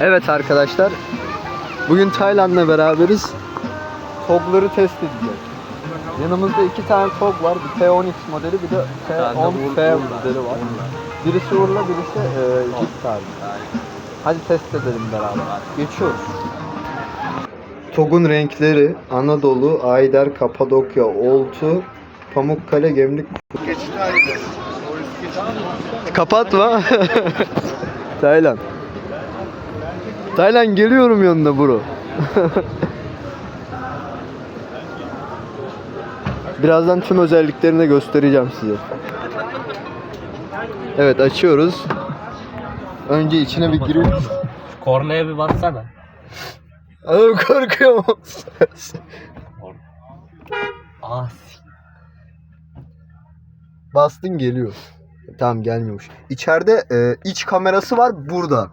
Evet arkadaşlar. Bugün Tayland'la beraberiz. TOG'ları test edeceğiz. Yanımızda iki tane TOG var. Bir T10X modeli bir de T10F modeli var. Birisi Urla birisi e, Jeep tarzı. Hadi test edelim beraber. Geçiyoruz. TOG'un renkleri Anadolu, Ayder, Kapadokya, Oltu, Pamukkale, Gemlik. Kapatma. Taylan. Taylan geliyorum yanına bro. Birazdan tüm özelliklerini de göstereceğim size. Evet açıyoruz. Önce içine bir girip Şu kornaya bir baksana. Oğlum korkuyorum. Ah Bastın geliyor. Tamam gelmiyormuş. İçeride e, iç kamerası var burada.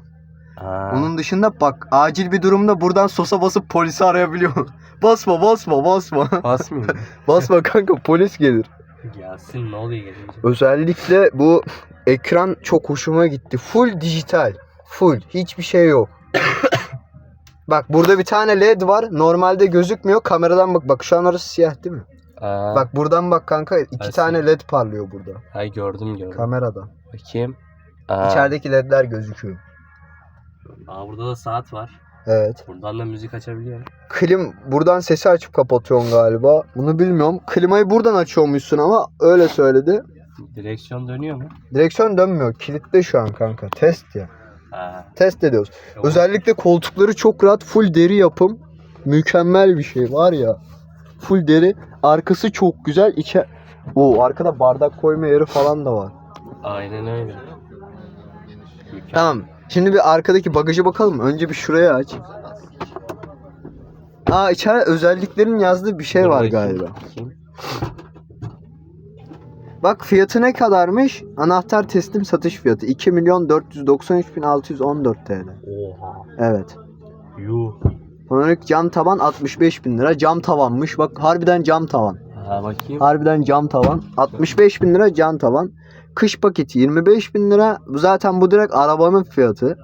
Aa, Onun dışında bak acil bir durumda buradan sosa basıp polisi arayabiliyor. basma basma basma. basmıyor basma kanka polis gelir. Gelsin ne oluyor gelince? Özellikle bu ekran çok hoşuma gitti. Full dijital. Full. Hiçbir şey yok. bak burada bir tane led var. Normalde gözükmüyor. Kameradan bak. Bak şu an orası siyah değil mi? Aa, Bak buradan bak kanka. iki Nasıl? tane led parlıyor burada. Ay gördüm gördüm. Kamerada. Bakayım. Aa, İçerideki ledler gözüküyor. Aa, burada da saat var. Evet. Buradan da müzik açabiliyorum. Klim buradan sesi açıp kapatıyorsun galiba. Bunu bilmiyorum. Klimayı buradan açıyormuşsun ama öyle söyledi. Direksiyon dönüyor mu? Direksiyon dönmüyor. Kilitli şu an kanka. Test ya. Aa, Test ediyoruz. yok. Özellikle koltukları çok rahat. Full deri yapım. Mükemmel bir şey var ya. Full deri. Arkası çok güzel. İçe... Oo arkada bardak koyma yeri falan da var. Aynen öyle. Mükemmel. Tamam. Şimdi bir arkadaki bagajı bakalım. Önce bir şuraya aç. Aa içeride özelliklerin yazdığı bir şey var galiba. Bak fiyatı ne kadarmış? Anahtar teslim satış fiyatı 2 milyon 493 bin 614 TL. Oha. Evet. Yuh. Panoramik cam tavan 65 bin lira. Cam tavanmış. Bak harbiden cam tavan. Aa, bakayım. Harbiden cam tavan. 65 bin lira cam tavan. Kış paketi 25 bin lira. Zaten bu direkt arabanın fiyatı.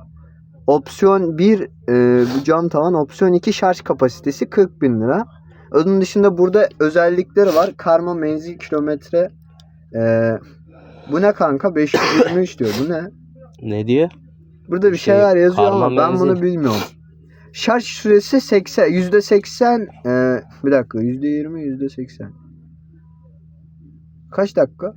Opsiyon 1 e, bu cam tavan. Opsiyon 2 şarj kapasitesi 40 bin lira. Onun dışında burada özellikleri var. Karma menzil kilometre. E, bu ne kanka? 523 diyor. Bu ne? Ne diyor? Burada bir Şey, şeyler yazıyor ama ben bunu menzil. bilmiyorum. Şarj süresi 80, yüzde 80, e, bir dakika yüzde 20, yüzde 80. Kaç dakika?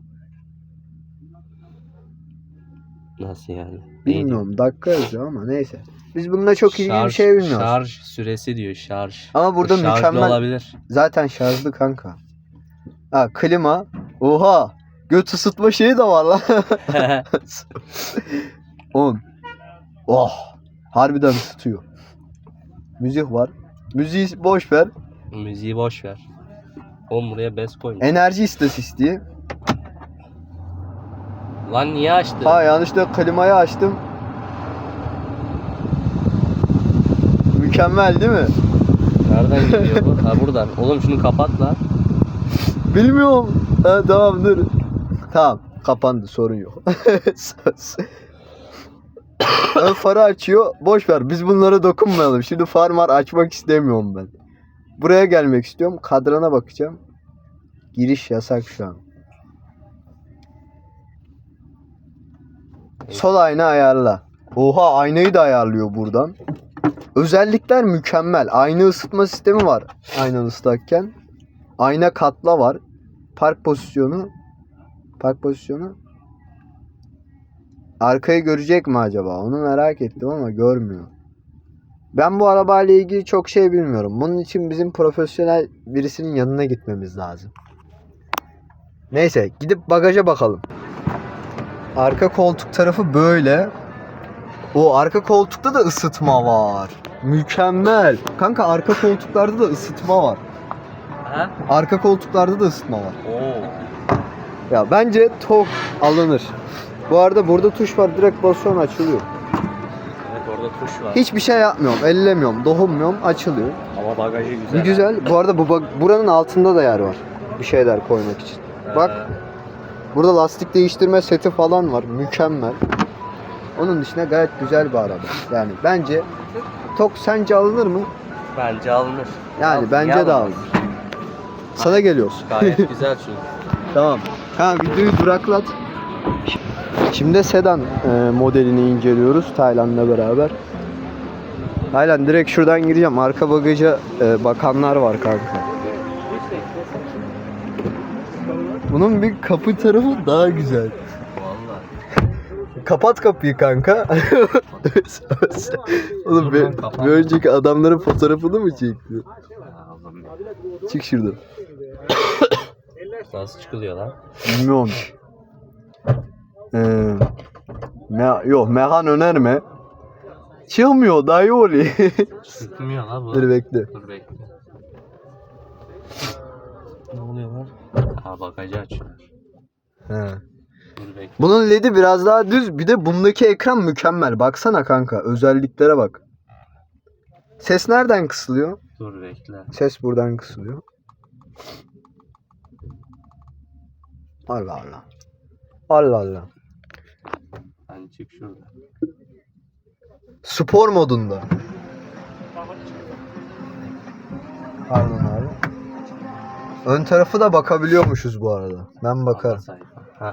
Nasıl yani? Bilmiyorum. Dakika yazıyor ama neyse. Biz bununla çok ilgili bir şey bilmiyoruz. Şarj süresi diyor şarj. Ama burada Şarjlı mükemmel. olabilir. Zaten şarjlı kanka. Ha klima. Oha. Göt ısıtma şeyi de var lan. 10. Oh. Harbiden ısıtıyor. Müzik var. Müziği boş ver. Müziği boş ver. Oğlum buraya bez koymuş. Enerji istatistiği. Lan niye açtı? Ha yanlışlıkla klimayı açtım. Mükemmel değil mi? Nereden geliyor bu? Ha buradan. Oğlum şunu kapat lan. Bilmiyorum. Ha, tamam dur. Tamam kapandı sorun yok. Ön farı açıyor. Boş ver biz bunlara dokunmayalım. Şimdi far mar açmak istemiyorum ben. Buraya gelmek istiyorum. Kadrana bakacağım. Giriş yasak şu an. Sol ayna ayarla. Oha aynayı da ayarlıyor buradan. Özellikler mükemmel. Ayna ısıtma sistemi var. Ayna ıslakken. Ayna katla var. Park pozisyonu. Park pozisyonu. Arkayı görecek mi acaba? Onu merak ettim ama görmüyor. Ben bu arabayla ilgili çok şey bilmiyorum. Bunun için bizim profesyonel birisinin yanına gitmemiz lazım. Neyse gidip bagaja bakalım. Arka koltuk tarafı böyle. O arka koltukta da ısıtma var. Mükemmel. Kanka arka koltuklarda da ısıtma var. Ha? Arka koltuklarda da ısıtma var. Oo. Ya bence TOG alınır. Bu arada burada tuş var direkt basıyorsun açılıyor. Evet orada tuş var. Hiçbir şey yapmıyorum, ellemiyorum, dokunmuyorum, açılıyor. Ama bagajı güzel. Bir güzel. Bu arada bu bak- buranın altında da yer var. Bir şeyler koymak için. Bak. Burada lastik değiştirme seti falan var. Mükemmel. Onun dışında gayet güzel bir araba. Yani bence Tok sence alınır mı? Bence alınır. Yani Al- bence de alınır. Sana geliyoruz. Gayet güzel çünkü. Tamam. Ha videoyu duraklat. Şimdi sedan e, modelini inceliyoruz Tayland'la beraber. Tayland direkt şuradan gireceğim. Arka bagaja e, bakanlar var kanka. Bunun bir kapı tarafı daha güzel. Vallahi. Kapat kapıyı kanka. Oğlum bir, lan, bir önceki adamların fotoğrafını mı çekti? Çık şuradan. Nasıl çıkılıyor lan? Bilmiyorum. Ee, me yok mehan önerme. Çıkmıyor dayı oluyor. Çıkmıyor la bu. Dur bekle. Dur bekle. Ne oluyor lan? Ha bagajı açıyor. He. Dur bekle. Bunun ledi biraz daha düz. Bir de bundaki ekran mükemmel. Baksana kanka özelliklere bak. Ses nereden kısılıyor? Dur bekle. Ses buradan kısılıyor. Allah Allah. Allah Allah. Hani çık şurada. Spor modunda. Pardon. Ön tarafı da bakabiliyormuşuz bu arada. Ben bakarım. Ha.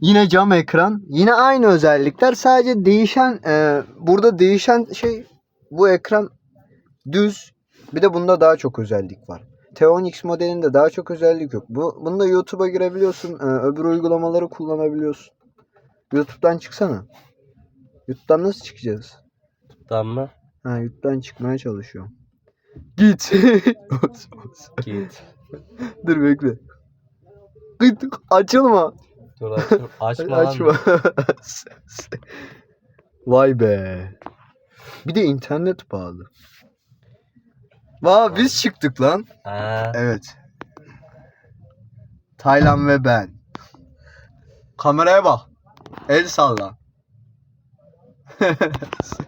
Yine cam ekran. Yine aynı özellikler. Sadece değişen e, burada değişen şey bu ekran düz. Bir de bunda daha çok özellik var. T10X modelinde daha çok özellik yok. Bu bunda YouTube'a girebiliyorsun. e, öbür uygulamaları kullanabiliyorsun. YouTube'dan çıksana. YouTube'dan nasıl çıkacağız? Tamam mı? Ha YouTube'dan çıkmaya çalışıyorum. Git. Git. Dur bekle. Git. Açılma. Dur açma. Açma. Açma. Vay be. Bir de internet bağlı. Vay biz çıktık lan. Ha. Evet. Taylan ve ben. Kameraya bak. El salla.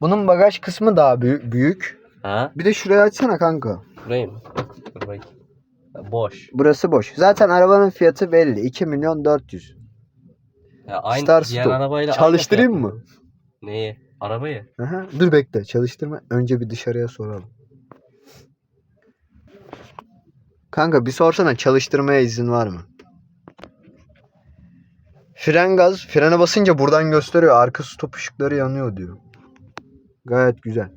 Bunun bagaj kısmı daha büyük. büyük. Ha. Bir de şurayı açsana kanka. Burayı mı? Dur bakayım. Boş. Burası boş. Zaten arabanın fiyatı belli. 2 milyon 400. Ya aynı Star diğer Stop. arabayla aynı Çalıştırayım fiyat mı? Neyi? Arabayı. Aha. Dur bekle. Çalıştırma. Önce bir dışarıya soralım. Kanka bir sorsana çalıştırmaya izin var mı? Fren gaz. Frene basınca buradan gösteriyor. Arka stop ışıkları yanıyor diyor. Gayet güzel.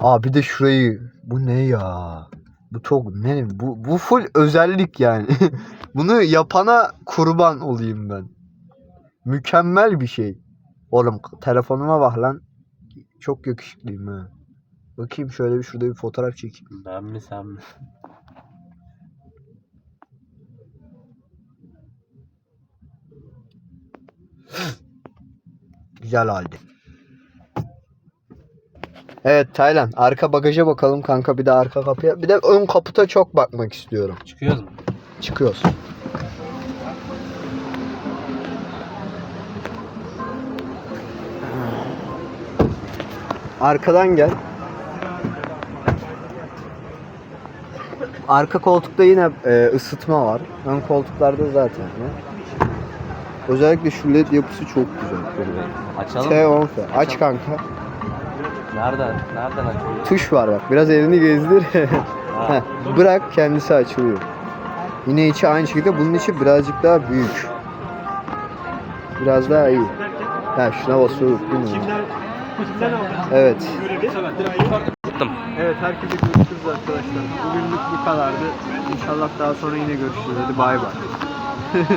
Aa bir de şurayı. Bu ne ya? Bu çok ne? Bu, bu full özellik yani. Bunu yapana kurban olayım ben. Mükemmel bir şey. Oğlum telefonuma bak lan. Çok yakışıklıyım ha. Bakayım şöyle bir şurada bir fotoğraf çekeyim. Ben mi sen mi? Güzel halde. Evet Taylan arka bagaja bakalım kanka bir de arka kapıya. Bir de ön kaputa çok bakmak istiyorum. Çıkıyoruz mu? Çıkıyoruz. Arkadan gel. Arka koltukta yine e, ısıtma var. Ön koltuklarda zaten. Ya. Özellikle şu led yapısı çok güzel. Açalım. T10 F. Aç kanka. Nereden? Nereden açıyoruz? Tuş var bak. Biraz elini gezdir. Ha. Bırak kendisi açılıyor. Yine içi aynı şekilde. Bunun içi birazcık daha büyük. Biraz daha iyi. Ha şuna basıyoruz değil mi? Evet. Tuttum. Evet herkese görüşürüz arkadaşlar. Bugünlük bu kadardı. İnşallah daha sonra yine görüşürüz. Hadi bay bay.